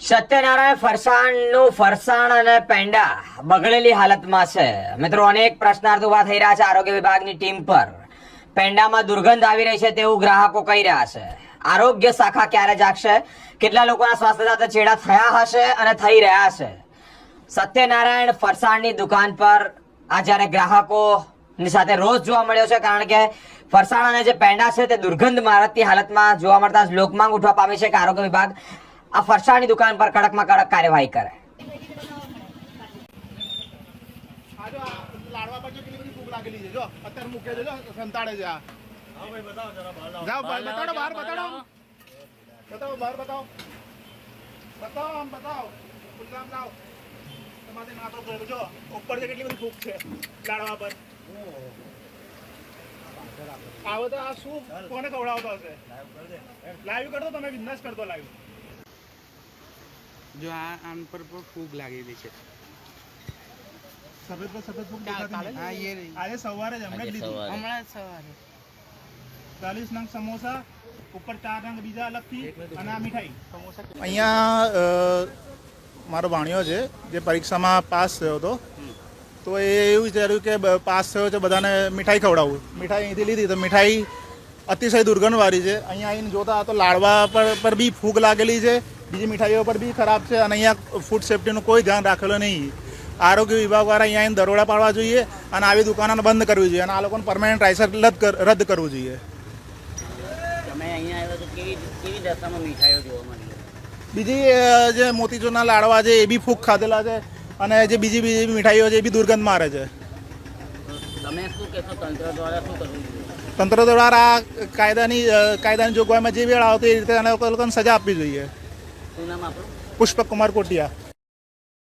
સત્યનારાયણ ફરસાણનું ફરસાણ અને પેંડા બગડેલી હાલતમાં છે. મિત્રો, અનેક પ્રશ્નાર્થ ઊભા થઈ રહ્યા છે આરોગ્ય વિભાગની ટીમ પર. પેંડામાં દુર્ગંધ આવી રહી છે તેવું ગ્રાહકો કહી રહ્યા છે. આરોગ્ય શાખા ક્યારે જાગશે? કેટલા લોકોના સ્વાસ્થ્ય સાથે ચેડા થયા હશે અને થઈ રહ્યા છે? સત્યનારાયણ ફરસાણની દુકાન પર આ જ્યારે ગ્રાહકોની સાથે રોજ જોવા મળ્યો છે કારણ કે ફરસાણ અને જે પેંડા છે તે દુર્ગંધ મારતી હાલતમાં જોવા મળતા લોકમાંગ ઉઠવા પામી છે કે આરોગ્ય વિભાગ આ ફરસાણની દુકાન પર કડકમાં કડક કાર્યવાહી કરે. છે, લાડવા પર. આવો તો આ શું, કોને ખવડાવતો હશે? લાઈવ કરતો તમે બિઝનેસ કરતો લાઈવ જો આ આમ પર પણ ફૂગ લાગેલી છે. સફેદ પર સફેદ ફૂગ દેખાતી હા એ રહી. આજે સવારે જ હમણાં લીધી. હમણાં સવારે. ચાલીસ નંગ સમોસા ઉપર ચાર નંગ બીજા અલગથી અને આ મીઠાઈ. સમોસા અહીંયા મારો ભાણિયો છે જે પરીક્ષામાં પાસ થયો હતો. તો એ એવું વિચાર્યું કે પાસ થયો છે બધાને મીઠાઈ ખવડાવું. મીઠાઈ અહીંથી લીધી તો મીઠાઈ અતિશય દુર્ગંધવાળી છે. અહીંયા આવીને જોતા તો લાડવા પર પર બી ફૂગ લાગેલી છે. બીજી મીઠાઈઓ પર બી ખરાબ છે અને અહીંયા ફૂડ સેફ્ટીનું કોઈ ધ્યાન રાખેલો નહીં. આરોગ્ય વિભાગ વાળા અહીંયા આવીને દરોડા પાડવા જોઈએ અને આવી દુકાનોને બંધ કરવી જોઈએ અને આ લોકોને પરમાનન્ટ રાઇસર રદ રદ કરવું જોઈએ. બીજી જે મોતીચૂરના લાડવા છે એ બી ફૂગ ખાધેલા છે અને જે બીજી બીજી મીઠાઈઓ છે એ બી દુર્ગંધ મારે છે. તંત્ર દ્વારા દ્વારા કાયદાની કાયદાની જોગવાઈમાં જે વેળ આવતી એ રીતે લોકોને સજા આપવી જોઈએ. શું નામ આપણું? પુષ્પક કુમાર કોટિયા.